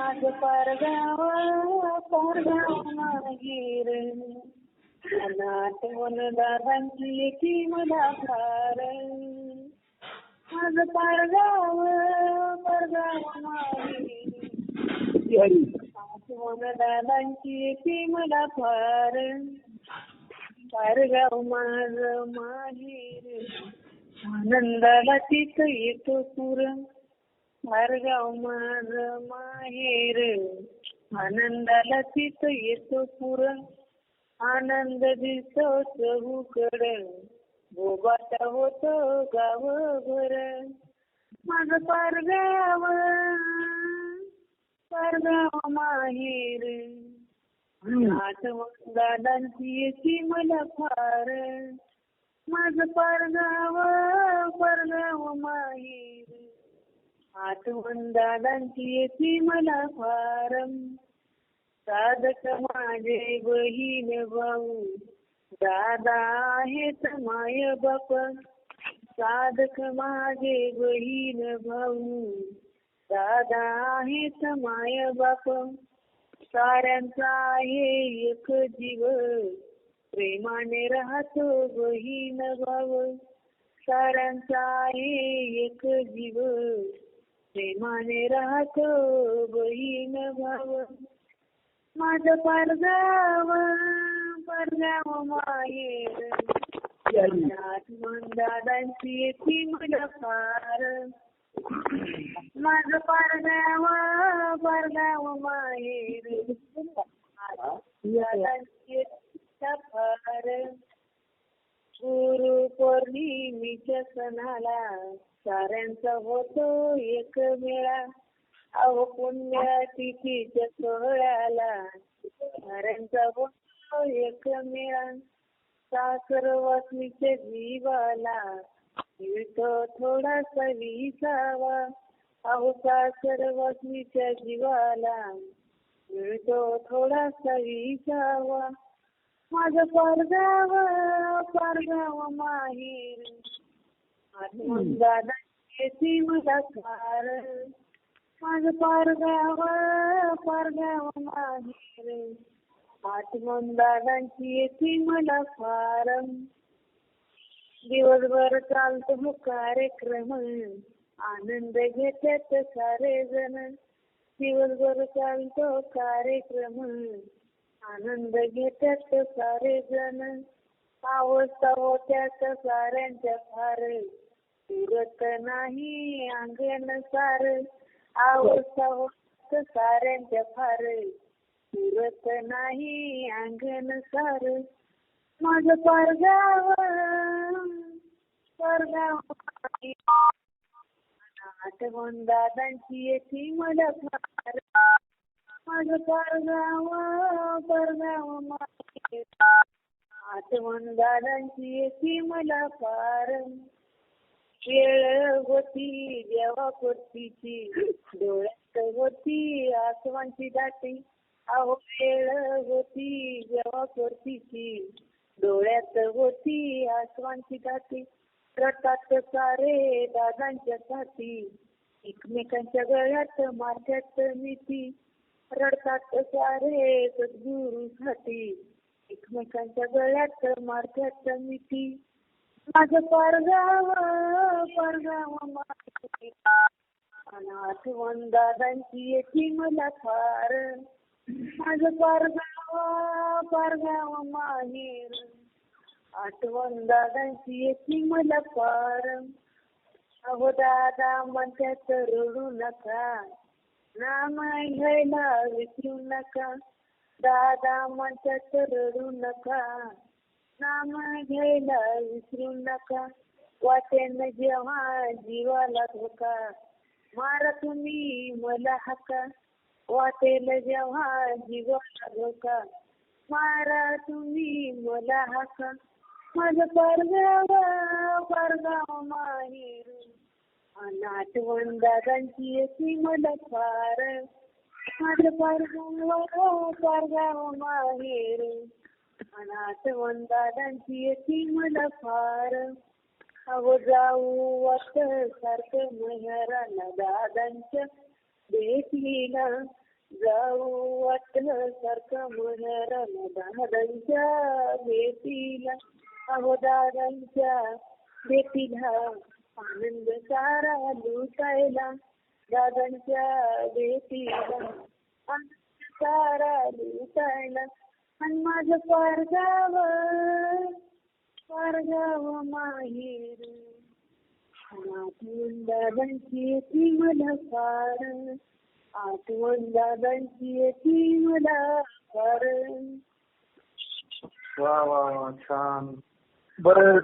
माझ परगाव पारगाव मागीर. आठवण दादांची येते मला फार माझ परगाव परगाव मागीर. आठवण दादांची येते मला फार पारगाव माझ माहेर आनंदाला तिथं येतो पुरण मारगाव माझ माहेर आनंदाला तिथं येतो पुर. आनंद दिसतो चहूकड बोबाटा होतो गाव भर माझ पारगाव पारगाव माहेर. आठवण दादांची येते मला फार. माझ पारगाव पारगाव माहेर. आठवण दादांची येते मला फार साधक माझे बहीण भाऊ दादा आहेत माय बाप. साधक माझे बहीण भाऊ दादा आहेत माय बाप. साऱ्यांचा आहे एक जीव प्रेमाने राहतो बहीण भाऊ. साऱ्यांचा आहे एक जीव प्रेमाने राहतो बहीण भाव. माझ परगाव परगाव माहेर. मन दादांची येते मला फार माझ परगाव परगाव माहेर. दादांची फार गुरु पौर्णिमेच्या सणाला साऱ्यांचा होतो एक मेळा. अहो पुण्य तिथीच्या सोहळ्याला साऱ्यांचा होतो एक मेळा. साखर वासनीच्या जीवाला मिळतो थोडासा विसावा. अहो साखर वासनीच्या जीवाला मिळतो थोडासा विसावा. माझं पारगाव पारगाव माहीर. आठवण दादा येते मला फार माझं पारगाव पारगाव माहेर आठवण दादांची येते मला फार दिवसभर चालतो हो कार्यक्रम आनंद घेतात सारे जण. दिवसभर चालतो हो कार्यक्रम आनंद घेतात सारे जण. अवस्था होत्या साऱ्यांच्या फार पुरत नाही अंगण सार आवसा साऱ्यांच्या फार. पुरत नाही अंगण सार माझ परगाव पारगाव आठवण दादांची येते मला फार. माझ परगाव परगाव आठवण दादांची येते मला फार. वेळ होती जेव्हा कुर्तीची डोळ्यात होती आसमानची दाटी. अहो वेळ होती जेव्हा कुर्तीची डोळ्यात होती आसमानची दाटी. रटात सारे दादांच्या साठी एकमेकांच्या गळ्यात मारत्यात मिठी रडतात सारे सद्गुरूसाठी एकमेकांच्या गळ्यात मारत्यात मिठी माझं पारगाव पारगाव आठवण दादांची येते मला फार माझं पारगाव पारगाव माहेर आठवण दादांची येते मला फार अहो दादा म्हणत्यात रडू नका नाम घ्यायला विसरू नका दादा म्हणत्यात रडू नका नाम घ्यायला विसरू नका वाटेन जेव्हा जीवाला धोका. मारा तुम्ही मला हका. वाटेल जेव्हा जीवाला धोका. मारा तुम्ही मला हका. माझ परगाव परगाव माहेर. आठवण दादांची येते मला फार. माझ परगाव पारगाव माहेर. आठवण दादांची येते मला फार. अहो जाऊ वाटत सारखं महेराला दादांच्या भेटीला. जाऊ वाटलं सारखं मनरम दादांच्या भेटीला. अहो दादांच्या भेटीला आनंद सारा लुटायला. दादांच्या भेटीला आनंद सारा लुटायला. आणि माझं फार गावं माहेर आठवण दादांची येते मला फार आठवण दादांची येते मला फार वा वा वा छान बरं